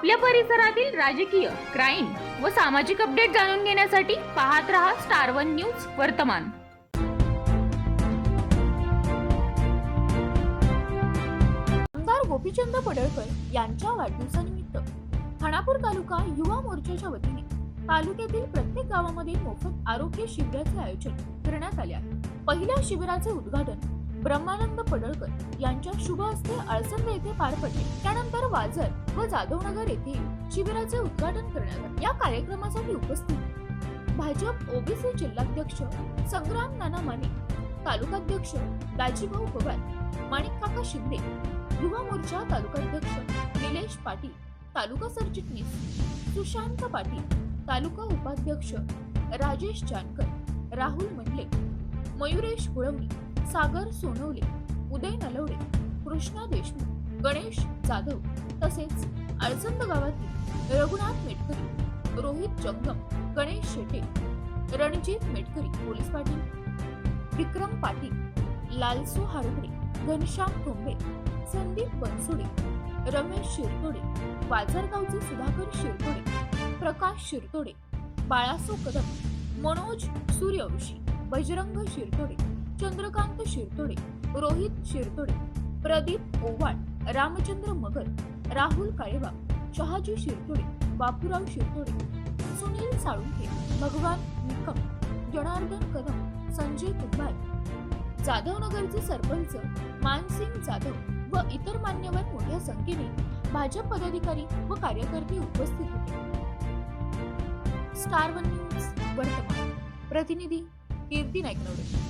आपल्या परिसरातील राजकीय क्राईम व सामाजिक अपडेट जाणून घेण्यासाठी पाहत रहा स्टार वन न्यूज वर्तमान. आमदार गोपीचंद पडळकर यांच्या वाढदिवसानिमित्त खानापूर तालुका युवा मोर्चाच्या वतीने तालुक्यातील प्रत्येक गावामध्ये मोफत आरोग्य शिबिराचे आयोजन करण्यात आले आहे. पहिल्या शिबिराचे उद्घाटन ब्रह्मानंद पडळकर यांच्या शुभ हस्ते अळसंद येथे पार पडले. त्यानंतर वाजर व जाधवनगर येथे शिबिराचे उद्घाटन करण्यात आले. या कार्यक्रमासाठी उपस्थित भाजप ओबीसी जिल्हाध्यक्ष संग्राम नाना माने तालुकाध्यक्ष दाजीभाऊ पवार माणिक काका शिंदे युवा मोर्चा तालुकाध्यक्ष निलेश पाटील तालुका सरचिटणीस सुशांत पाटील तालुका उपाध्यक्ष राजेश जानकर राहुल मंडले मयुरेश कुळवणी सागर सोनवले उदय नलवडे कृष्णा देशमुख गणेश जाधव तसेच अळसंद गावातील रघुनाथ मेटकरी रोहित जंगम गणेश शेटे रणजित मेटकरी पोलीस पाटील विक्रम पाटील लालसू हारुडे घनश्याम ठोंबे संदीप बनसोडे रमेश शिरतोडे बाजारगावचे सुधाकर शिरतोडे प्रकाश शिरतोडे बाळासो कदम मनोज सूर्यवंशी बजरंग शिरतोडे चंद्रकांत शिरतोडे रोहित शिरतोडे प्रदीप ओवाळ रामचंद्र मगर राहुल काळेबाग शहाजी शिरतोडे बापूराव शिरतोडे सुनील साळुंखे भगवान निकम जनार्दन कदम संजय कुंभार जाधवनगरचे सरपंच मानसिंग जाधव व इतर मान्यवर मोठ्या संख्येने भाजप पदाधिकारी व कार्यकर्ते उपस्थित होते. स्टार वन न्यूज वर्तमान. प्रतिनिधी कीर्ती नाईकनवडे